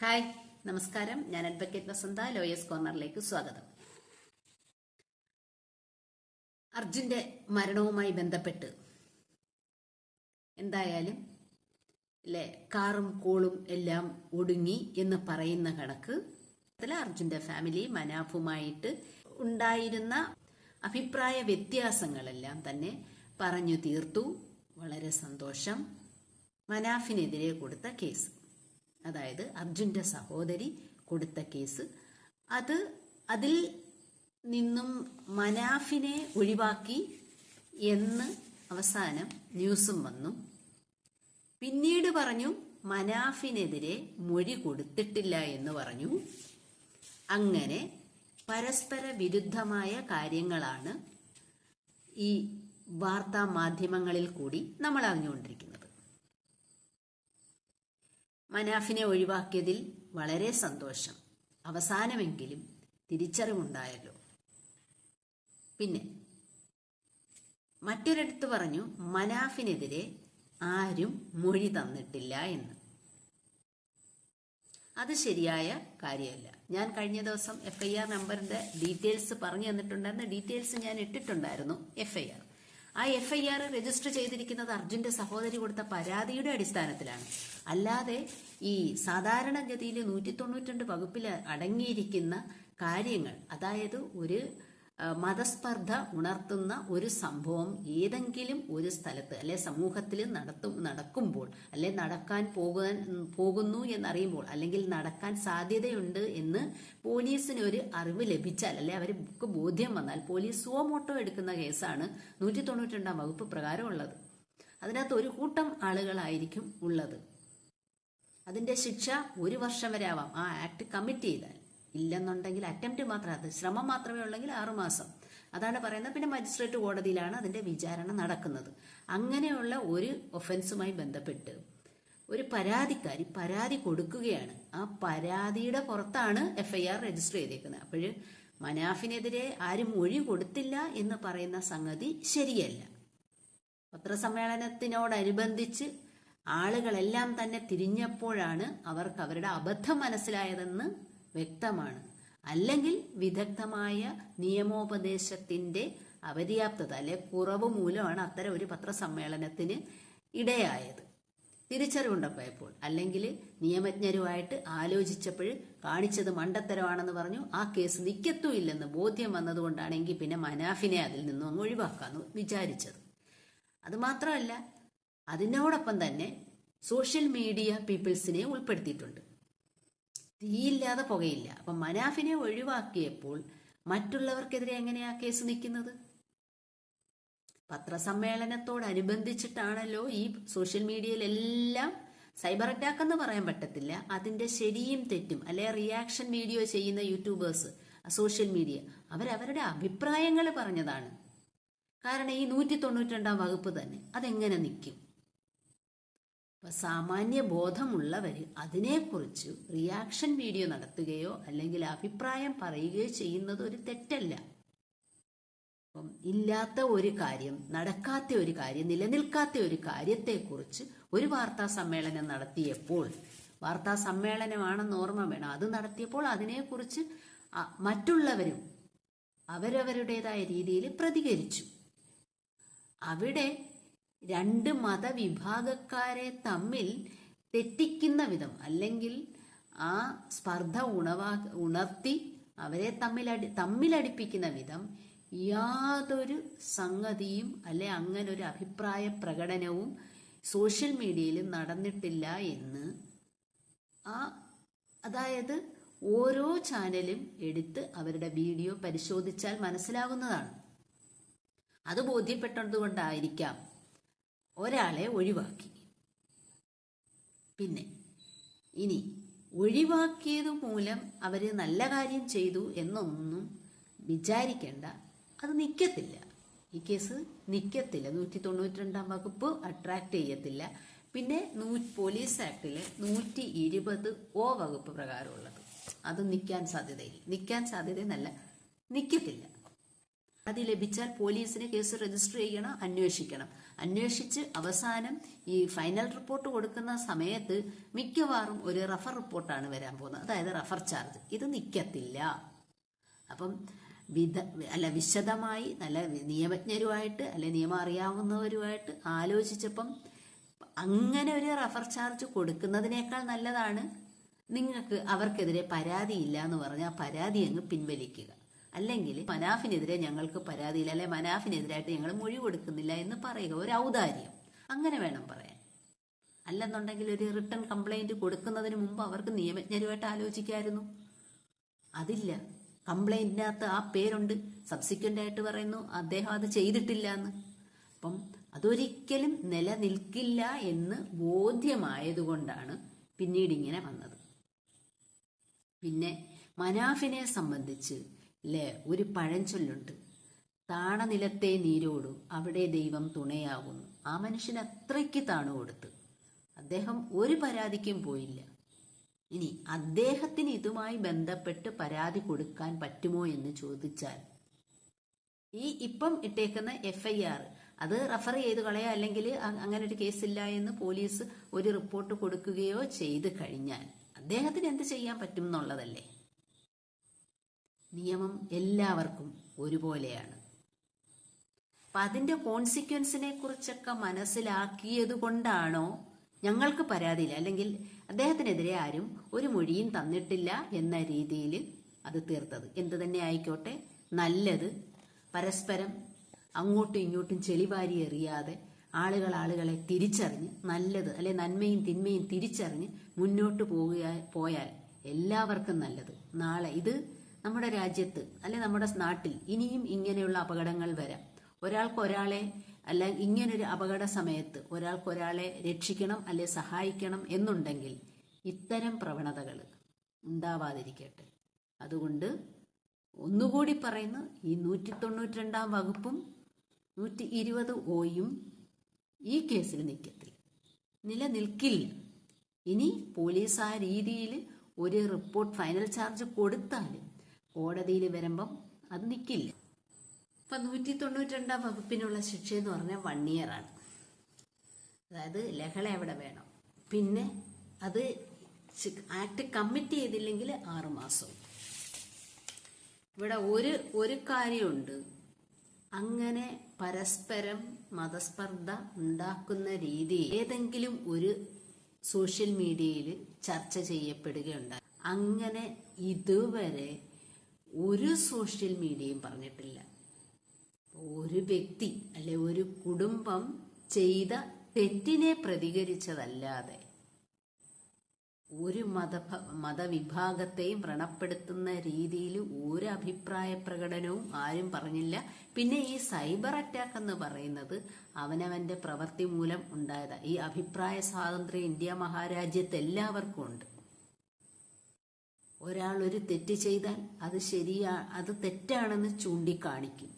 Hi നമസ്കാരം. ഞാൻ advocate വസന്ത lawyers കോർണറിലേക്ക് സ്വാഗതം. അർജുന്റെ മരണവുമായി ബന്ധപ്പെട്ട് എന്തായാലും അല്ലെ കാറും കോളും എല്ലാം ഒടുങ്ങി എന്ന് പറയുന്ന കണക്ക് അർജുന്റെ ഫാമിലി മനാഫുമായിട്ട് ഉണ്ടായിരുന്ന അഭിപ്രായ വ്യത്യാസങ്ങളെല്ലാം തന്നെ പറഞ്ഞു തീർത്തു. വളരെ സന്തോഷം. മനാഫിനെതിരെ കൊടുത്ത കേസ്. അതായത് അർജുന്റെ സഹോദരി കൊടുത്ത കേസ്. അത് അതിൽ നിന്നും മനാഫിനെ ഒഴിവാക്കി എന്ന് അവസാനം ന്യൂസും വന്നു. പിന്നീട് പറഞ്ഞു മനാഫിനെതിരെ മൊഴി കൊടുത്തിട്ടില്ല എന്ന് പറഞ്ഞു. അങ്ങനെ പരസ്പര വിരുദ്ധമായ കാര്യങ്ങളാണ് ഈ വാർത്താ മാധ്യമങ്ങളിൽ കൂടി നമ്മൾ അറിഞ്ഞുകൊണ്ടിരിക്കുന്നത്. മനാഫിനെ ഒഴിവാക്കിയതിൽ വളരെ സന്തോഷം. അവസാനമെങ്കിലും തിരിച്ചറിവുണ്ടായല്ലോ. പിന്നെ മറ്റൊരിടത്ത് പറഞ്ഞു മനാഫിനെതിരെ ആരും മൊഴി തന്നിട്ടില്ല എന്ന്. അത് ശരിയായ കാര്യമല്ല. ഞാൻ കഴിഞ്ഞ ദിവസം എഫ് ഐ ആർ നമ്പറിന്റെ ഡീറ്റെയിൽസ് പറഞ്ഞു തന്നിട്ടുണ്ടായിരുന്ന. ഡീറ്റെയിൽസ് ഞാൻ ഇട്ടിട്ടുണ്ടായിരുന്നു എഫ് ഐ ആർ ആ എഫ് ഐ ആർ രജിസ്റ്റർ ചെയ്തിരിക്കുന്നത് അർജുന്റെ സഹോദരി കൊടുത്ത പരാതിയുടെ അടിസ്ഥാനത്തിലാണ്. അല്ലാതെ ഈ സാധാരണഗതിയിൽ നൂറ്റി തൊണ്ണൂറ്റിരണ്ട് വകുപ്പിൽ അടങ്ങിയിരിക്കുന്ന കാര്യങ്ങൾ അതായത് ഒരു മതസ്പർദ്ധ ഉണർത്തുന്ന ഒരു സംഭവം ഏതെങ്കിലും ഒരു സ്ഥലത്ത് അല്ലെ സമൂഹത്തിൽ നടത്തും നടക്കുമ്പോൾ അല്ലെ നടക്കാൻ പോകാൻ പോകുന്നു എന്നറിയുമ്പോൾ അല്ലെങ്കിൽ നടക്കാൻ സാധ്യതയുണ്ട് എന്ന് പോലീസിന് ഒരു അറിവ് ലഭിച്ചാൽ അല്ലെ അവർക്ക് ബോധ്യം വന്നാൽ പോലീസ് സുവമോട്ടോ എടുക്കുന്ന കേസാണ് നൂറ്റി തൊണ്ണൂറ്റിരണ്ടാം വകുപ്പ് പ്രകാരം ഉള്ളത് അതിനകത്ത് ഒരു കൂട്ടം ആളുകളായിരിക്കും ഉള്ളത്. അതിന്റെ ശിക്ഷ ഒരു വർഷം വരെ ആവാം. ആ ആക്ട് കമ്മിറ്റ് ചെയ്താൽ. ഇല്ലെന്നുണ്ടെങ്കിൽ അറ്റംപ്റ്റ് മാത്രം അത് ശ്രമം മാത്രമേ ഉള്ളെങ്കിൽ ആറുമാസം അതാണ് പറയുന്നത്. പിന്നെ മജിസ്ട്രേറ്റ് കോടതിയിലാണ് അതിന്റെ വിചാരണ നടക്കുന്നത്. അങ്ങനെയുള്ള ഒരു ഒഫൻസുമായി ബന്ധപ്പെട്ട് ഒരു പരാതിക്കാരി പരാതി കൊടുക്കുകയാണ്. ആ പരാതിയുടെ പുറത്താണ് എഫ്ഐആർ രജിസ്റ്റർ ചെയ്തേക്കുന്നത്. അപ്പോൾ മനാഫിനെതിരെ ആരും മൊഴി കൊടുത്തില്ല എന്ന് പറയുന്ന സംഗതി ശരിയല്ല. പത്രസമ്മേളനത്തിനോടനുബന്ധിച്ച് ആളുകളെല്ലാം തന്നെ തിരിഞ്ഞപ്പോഴാണ് അവർക്ക് അവരുടെ അബദ്ധം മനസ്സിലായതെന്ന് വ്യക്തമാണ്. അല്ലെങ്കിൽ വിദഗ്ധമായ നിയമോപദേശത്തിന്റെ അപര്യാപ്തത അല്ലെ കുറവ് മൂലമാണ് അത്തരം ഒരു പത്രസമ്മേളനത്തിന് ഇടയായത്. തിരിച്ചറിവുണ്ടപ്പോയപ്പോൾ അല്ലെങ്കിൽ നിയമജ്ഞരുമായിട്ട് ആലോചിച്ചപ്പോൾ കാണിച്ചത് മണ്ടത്തരമാണെന്ന് പറഞ്ഞു. ആ കേസ് നിൽക്കത്തുമില്ലെന്ന് ബോധ്യം വന്നതുകൊണ്ടാണെങ്കിൽ പിന്നെ മനാഫിനെ അതിൽ നിന്നും അങ്ങ് ഒഴിവാക്കാന്ന് വിചാരിച്ചത്. അതുമാത്രമല്ല അതിനോടൊപ്പം തന്നെ സോഷ്യൽ മീഡിയ പീപ്പിൾസിനെ ഉൾപ്പെടുത്തിയിട്ടുണ്ട്. തീയില്ലാതെ പുകയില്ല. അപ്പം മനാഫിനെ ഒഴിവാക്കിയപ്പോൾ മറ്റുള്ളവർക്കെതിരെ എങ്ങനെയാ കേസ് നിൽക്കുന്നത്? പത്രസമ്മേളനത്തോടനുബന്ധിച്ചിട്ടാണല്ലോ ഈ സോഷ്യൽ മീഡിയയിലെല്ലാം സൈബർ അറ്റാക്ക് എന്ന് പറയാൻ പറ്റത്തില്ല. അതിന്റെ ശരിയും തെറ്റും അല്ലെ റിയാക്ഷൻ വീഡിയോ ചെയ്യുന്ന യൂട്യൂബേഴ്സ് സോഷ്യൽ മീഡിയ അവരവരുടെ അഭിപ്രായങ്ങൾ പറഞ്ഞതാണ്. കാരണം ഈ നൂറ്റി തൊണ്ണൂറ്റി രണ്ടാം വകുപ്പ് തന്നെ അതെങ്ങനെ നിൽക്കും? അപ്പൊ സാമാന്യ ബോധമുള്ളവർ അതിനെക്കുറിച്ച് റിയാക്ഷൻ വീഡിയോ നടത്തുകയോ അല്ലെങ്കിൽ അഭിപ്രായം പറയുകയോ ചെയ്യുന്നത് ഒരു തെറ്റല്ല. അപ്പം ഇല്ലാത്ത ഒരു കാര്യം നടക്കാത്ത ഒരു കാര്യം നിലനിൽക്കാത്ത ഒരു കാര്യത്തെക്കുറിച്ച് ഒരു വാർത്താ സമ്മേളനം നടത്തിയപ്പോൾ വാർത്താ സമ്മേളനമാണെന്ന് ഓർമ്മ വേണം. അത് നടത്തിയപ്പോൾ അതിനെക്കുറിച്ച് മറ്റുള്ളവരും അവരവരുടേതായ രീതിയിൽ പ്രതികരിച്ചു. അവിടെ രണ്ട് മതവിഭാഗക്കാരെ തമ്മിൽ തെറ്റിക്കുന്ന വിധം അല്ലെങ്കിൽ ആ സ്പർദ്ധ ഉണവാ ഉണർത്തി അവരെ തമ്മിലടി തമ്മിലടിപ്പിക്കുന്ന വിധം യാതൊരു സംഗതിയും അല്ലെ അങ്ങനെ ഒരു അഭിപ്രായ പ്രകടനവും സോഷ്യൽ മീഡിയയിൽ നടന്നിട്ടില്ല എന്ന് ആ അതായത് ഓരോ ചാനലും എടുത്ത് അവരുടെ വീഡിയോ പരിശോധിച്ചാൽ മനസ്സിലാകുന്നതാണ്. അത് ബോധ്യപ്പെട്ടതുകൊണ്ടായിരിക്കാം ഒരാളെ ഒഴിവാക്കി. പിന്നെ ഇനി ഒഴിവാക്കിയത് മൂലം അവർ നല്ല കാര്യം ചെയ്തു എന്നൊന്നും വിചാരിക്കേണ്ട. അത് നിൽക്കത്തില്ല ഈ കേസ് നിൽക്കത്തില്ല നൂറ്റി തൊണ്ണൂറ്റി രണ്ടാം വകുപ്പ് അട്രാക്ട് ചെയ്യത്തില്ല. പിന്നെ നൂ പോലീസ് ആക്ടിലെ നൂറ്റി ഇരുപത് ഒ വകുപ്പ് പ്രകാരമുള്ളത്. അത് നിൽക്കാൻ സാധ്യതയില്ല. നിൽക്കാൻ സാധ്യതയെന്നല്ല. നിൽക്കത്തില്ല പരാതി ലഭിച്ചാൽ പോലീസിന് കേസ് രജിസ്റ്റർ ചെയ്യണം അന്വേഷിക്കണം. അന്വേഷിച്ച് അവസാനം ഈ ഫൈനൽ റിപ്പോർട്ട് കൊടുക്കുന്ന സമയത്ത് മിക്കവാറും ഒരു റഫർ റിപ്പോർട്ടാണ് വരാൻ പോകുന്നത്. അതായത് റഫർ ചാർജ്. ഇത് നിൽക്കത്തില്ല അപ്പം വിധ അല്ല വിശദമായി നല്ല നിയമജ്ഞരുമായിട്ട് അല്ലെ നിയമം അറിയാവുന്നവരുമായിട്ട് ആലോചിച്ചപ്പം അങ്ങനെ ഒരു റഫർ ചാർജ് കൊടുക്കുന്നതിനേക്കാൾ നല്ലതാണ്. നിങ്ങൾക്ക് അവർക്കെതിരെ പരാതിയില്ല എന്ന് പറഞ്ഞാൽ പരാതി അങ്ങ് പിൻവലിക്കുക. അല്ലെങ്കിൽ മനാഫിനെതിരെ ഞങ്ങൾക്ക് പരാതിയില്ല അല്ലെ മനാഫിനെതിരായിട്ട് ഞങ്ങൾ മൊഴി കൊടുക്കുന്നില്ല എന്ന് പറയുക ഒരു ഔദാര്യം. അങ്ങനെ വേണം പറയാൻ. അല്ലെന്നുണ്ടെങ്കിൽ ഒരു റിട്ടേൺ കംപ്ലൈന്റ് കൊടുക്കുന്നതിന് മുമ്പ് അവർക്ക് നിയമജ്ഞരുമായിട്ട് ആലോചിക്കായിരുന്നു. അതില്ല. കംപ്ലൈന്റിനകത്ത് ആ പേരുണ്ട്. സബ്സിക്വന്റ് ആയിട്ട് പറയുന്നു അദ്ദേഹം അത് ചെയ്തിട്ടില്ല എന്ന്. അപ്പം അതൊരിക്കലും നിലനിൽക്കില്ല എന്ന് ബോധ്യമായതുകൊണ്ടാണ് പിന്നീട് ഇങ്ങനെ വന്നത്. പിന്നെ മനാഫിനെ സംബന്ധിച്ച് അല്ലേ ഒരു പഴഞ്ചൊല്ലുണ്ട്. താണനിലത്തെ നീരോടു അവിടെ ദൈവം തുണയാകുന്നു ആ മനുഷ്യൻ അത്രയ്ക്ക് താണു കൊടുത്ത്. അദ്ദേഹം ഒരു പരാതിക്കും പോയില്ല. ഇനി അദ്ദേഹത്തിന് ഇതുമായി ബന്ധപ്പെട്ട് പരാതി കൊടുക്കാൻ പറ്റുമോ എന്ന് ചോദിച്ചാൽ ഈ ഇപ്പം ഇട്ടേക്കുന്ന എഫ് ഐ ആർ അത് റഫർ ചെയ്ത് കളയോ അല്ലെങ്കിൽ അങ്ങനെ ഒരു കേസില്ല എന്ന് പോലീസ് ഒരു റിപ്പോർട്ട് കൊടുക്കുകയോ ചെയ്ത് കഴിഞ്ഞാൽ അദ്ദേഹത്തിന് എന്ത് ചെയ്യാൻ പറ്റും എന്നുള്ളതല്ലേ? നിയമം എല്ലാവർക്കും ഒരുപോലെയാണ്. അപ്പം അതിന്റെ കോൺസിക്വൻസിനെ കുറിച്ചൊക്കെ മനസ്സിലാക്കിയത് കൊണ്ടാണോ ഞങ്ങൾക്ക് പരാതിയില്ല. അല്ലെങ്കിൽ അദ്ദേഹത്തിനെതിരെ ആരും ഒരു മൊഴിയും തന്നിട്ടില്ല എന്ന രീതിയിൽ അത് തീർത്തത്. എന്ത് തന്നെ ആയിക്കോട്ടെ നല്ലത് പരസ്പരം അങ്ങോട്ടും ഇങ്ങോട്ടും ചെളിവാരി എറിയാതെ ആളുകൾ ആളുകളെ തിരിച്ചറിഞ്ഞ് നല്ലത് അല്ലെ നന്മയും തിന്മയും തിരിച്ചറിഞ്ഞ് മുന്നോട്ട് പോകുക പോയാൽ എല്ലാവർക്കും നല്ലത്. നാളെ ഇത് നമ്മുടെ രാജ്യത്ത് അല്ലെ നമ്മുടെ നാട്ടിൽ ഇനിയും ഇങ്ങനെയുള്ള അപകടങ്ങൾ വരാം. ഒരാൾക്ക് ഒരാളെ അല്ല ഇങ്ങനൊരു അപകട സമയത്ത് ഒരാൾക്ക് ഒരാളെ രക്ഷിക്കണം അല്ലെ സഹായിക്കണം എന്നുണ്ടെങ്കിൽ ഇത്തരം പ്രവണതകൾ ഉണ്ടാവാതിരിക്കട്ടെ. അതുകൊണ്ട് ഒന്നുകൂടി പറയുന്നു ഈ നൂറ്റി തൊണ്ണൂറ്റി രണ്ടാം വകുപ്പും നൂറ്റി ഇരുപത് ഓയും ഈ കേസിൽ നിൽക്കത്തില്ല നിലനിൽക്കില്ല ഇനി പോലീസ് ആ രീതിയിൽ ഒരു റിപ്പോർട്ട് ഫൈനൽ ചാർജ് കൊടുത്താലും കോടതിയിൽ വരുമ്പം അത് നിൽക്കില്ല ഇപ്പം നൂറ്റി തൊണ്ണൂറ്റി രണ്ടാം വകുപ്പിനുള്ള ശിക്ഷ എന്ന് പറഞ്ഞാൽ വൺ ഇയർ ആണ്. അതായത് ലഹള എവിടെ വേണം? പിന്നെ അത് ആക്ട് കമ്മിറ്റ് ചെയ്തില്ലെങ്കിൽ ആറുമാസവും ഇവിടെ ഒരു ഒരു കാര്യമുണ്ട്. അങ്ങനെ പരസ്പരം മതസ്പർദ്ധ ഉണ്ടാക്കുന്ന രീതി ഏതെങ്കിലും ഒരു സോഷ്യൽ മീഡിയയിൽ ചർച്ച ചെയ്യപ്പെടുകയുണ്ടായി. അങ്ങനെ ഇതുവരെ ഒരു സോഷ്യൽ മീഡിയയും പറഞ്ഞിട്ടില്ല. ഒരു വ്യക്തി അല്ലെ ഒരു കുടുംബം ചെയ്ത തെറ്റിനെ പ്രതികരിച്ചതല്ലാതെ ഒരു മത മതവിഭാഗത്തെയും വ്രണപ്പെടുത്തുന്ന രീതിയിൽ ഒരു അഭിപ്രായ പ്രകടനവും ആരും പറഞ്ഞില്ല. പിന്നെ ഈ സൈബർ അറ്റാക്ക് എന്ന് പറയുന്നത് അവനവന്റെ പ്രവൃത്തി മൂലം ഉണ്ടായതാണ് ഈ അഭിപ്രായ സ്വാതന്ത്ര്യം ഇന്ത്യ മഹാരാജ്യത്ത് എല്ലാവർക്കും ഉണ്ട്. ഒരാൾ ഒരു തെറ്റ് ചെയ്താൽ അത് ശരിയാ അത് തെറ്റാണെന്ന് ചൂണ്ടിക്കാണിക്കും.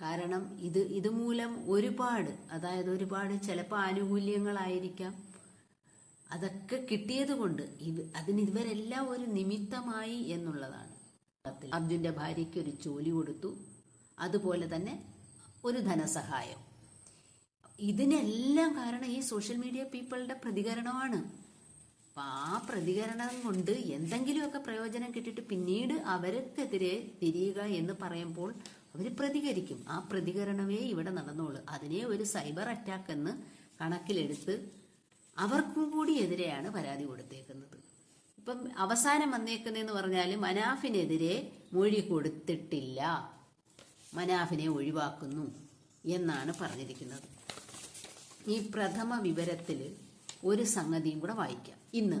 കാരണം ഇത് ഇതുമൂലം ഒരുപാട് അതായത് ഒരുപാട് ചിലപ്പോൾ ആനുകൂല്യങ്ങളായിരിക്കാം. അതൊക്കെ കിട്ടിയത് കൊണ്ട് ഇത് അതിന് ഇവരെല്ലാം ഒരു നിമിത്തമായി എന്നുള്ളതാണ്. അർജുന്റെ ഭാര്യയ്ക്ക് ഒരു ജോലി കൊടുത്തു. അതുപോലെ തന്നെ ഒരു ധനസഹായം. ഇതിനെല്ലാം കാരണം ഈ സോഷ്യൽ മീഡിയ പീപ്പിളുടെ പ്രതികരണമാണ്. ആ പ്രതികരണം കൊണ്ട് എന്തെങ്കിലുമൊക്കെ പ്രയോജനം കിട്ടിയിട്ട് പിന്നീട് അവർക്കെതിരെ തിരിയുക എന്ന് പറയുമ്പോൾ അവർ പ്രതികരിക്കും. ആ പ്രതികരണമേ ഇവിടെ നടന്നോളൂ അതിനെ ഒരു സൈബർ അറ്റാക്ക് എന്ന് കണക്കിലെടുത്ത് അവർക്കും കൂടി എതിരെയാണ് പരാതി കൊടുത്തേക്കുന്നത്. ഇപ്പം അവസാനം വന്നേക്കുന്നതെന്ന് പറഞ്ഞാൽ മനാഫിനെതിരെ മൊഴി കൊടുത്തിട്ടില്ല. മനാഫിനെ ഒഴിവാക്കുന്നു എന്നാണ് പറഞ്ഞിരിക്കുന്നത്. ഈ പ്രഥമ വിവരത്തിൽ ഒരു സംഗതിയും കൂടെ വായിക്കാം. ഇന്ന്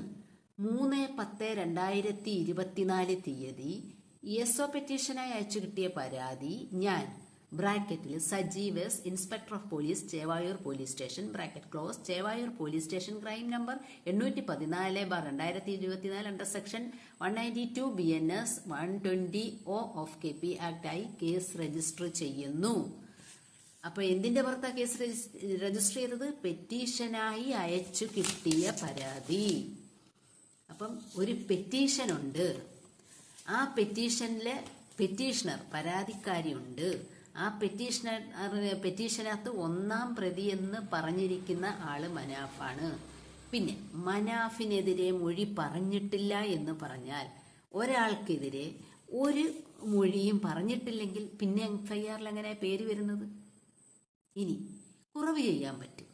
മൂന്ന് പത്ത് രണ്ടായിരത്തി ഇരുപത്തിനാല് തീയതി എസ് ഒ പെറ്റീഷനായി അയച്ചു കിട്ടിയ പരാതി ഞാൻ ബ്രാക്കറ്റിൽ Sajeev S inspector of police Chevayur police station bracket close Chevayur police station crime number എണ്ണൂറ്റി പതിനാല് ബാർ രണ്ടായിരത്തി ഇരുപത്തിനാല് under section one ninety two B N S one twenty O of K P ആയി കേസ് രജിസ്റ്റർ ചെയ്യുന്നു. അപ്പൊ എന്തിന്റെ പുറത്താ case register ചെയ്തത്? പെറ്റീഷനായി അയച്ചു കിട്ടിയ പരാതി. അപ്പം ഒരു പെറ്റീഷൻ ഉണ്ട്. ആ പെറ്റീഷനിലെ പെറ്റീഷണർ പരാതിക്കാരിയുണ്ട് ആ പെറ്റീഷണർ പെറ്റീഷനകത്ത് ഒന്നാം പ്രതി എന്ന് പറഞ്ഞിരിക്കുന്ന ആൾ മനാഫാണ്. പിന്നെ മനാഫിനെതിരെ മൊഴി പറഞ്ഞിട്ടില്ല എന്ന് പറഞ്ഞാൽ ഒരാൾക്കെതിരെ ഒരു മൊഴിയും പറഞ്ഞിട്ടില്ലെങ്കിൽ പിന്നെ എഫ്ഐആറിൽ എങ്ങനെ പേര് വരുന്നത്? ഇനി കുറവ് ചെയ്യാൻ പറ്റും.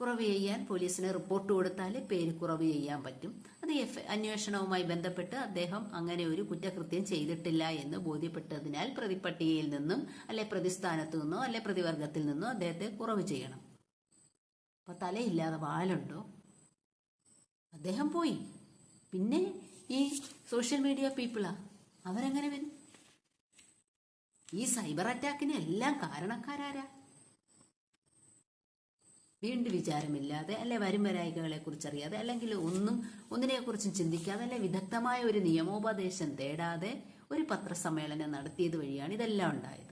കുറവ് ചെയ്യാൻ പോലീസിന് റിപ്പോർട്ട് കൊടുത്താൽ പേര് കുറവ് ചെയ്യാൻ പറ്റും. അത് എഫ് അന്വേഷണവുമായി ബന്ധപ്പെട്ട് അദ്ദേഹം അങ്ങനെ ഒരു കുറ്റകൃത്യം ചെയ്തിട്ടില്ല എന്ന് ബോധ്യപ്പെട്ടതിനാൽ പ്രതിപട്ടികയിൽ നിന്നും അല്ലെ പ്രതിസ്ഥാനത്തു നിന്നോ അല്ലെ പ്രതിവർഗത്തിൽ നിന്നോ അദ്ദേഹത്തെ കുറവ് ചെയ്യണം. അപ്പൊ തലയില്ലാതെ വാലുണ്ടോ? അദ്ദേഹം പോയി. പിന്നെ ഈ സോഷ്യൽ മീഡിയ പീപ്പിളാ അവരെങ്ങനെ വരും? ഈ സൈബർ അറ്റാക്കിന് എല്ലാം കാരണക്കാരാരാ? വീണ്ടും വിചാരമില്ലാതെ അല്ലെ വരും വരായികകളെ കുറിച്ചറിയാതെ അല്ലെങ്കിൽ ഒന്നും ഒന്നിനെക്കുറിച്ചും ചിന്തിക്കാതെ അല്ലെ വിദഗ്ധമായ ഒരു നിയമോപദേശം തേടാതെ ഒരു പത്രസമ്മേളനം നടത്തിയത് വഴിയാണ് ഇതെല്ലാം ഉണ്ടായത്.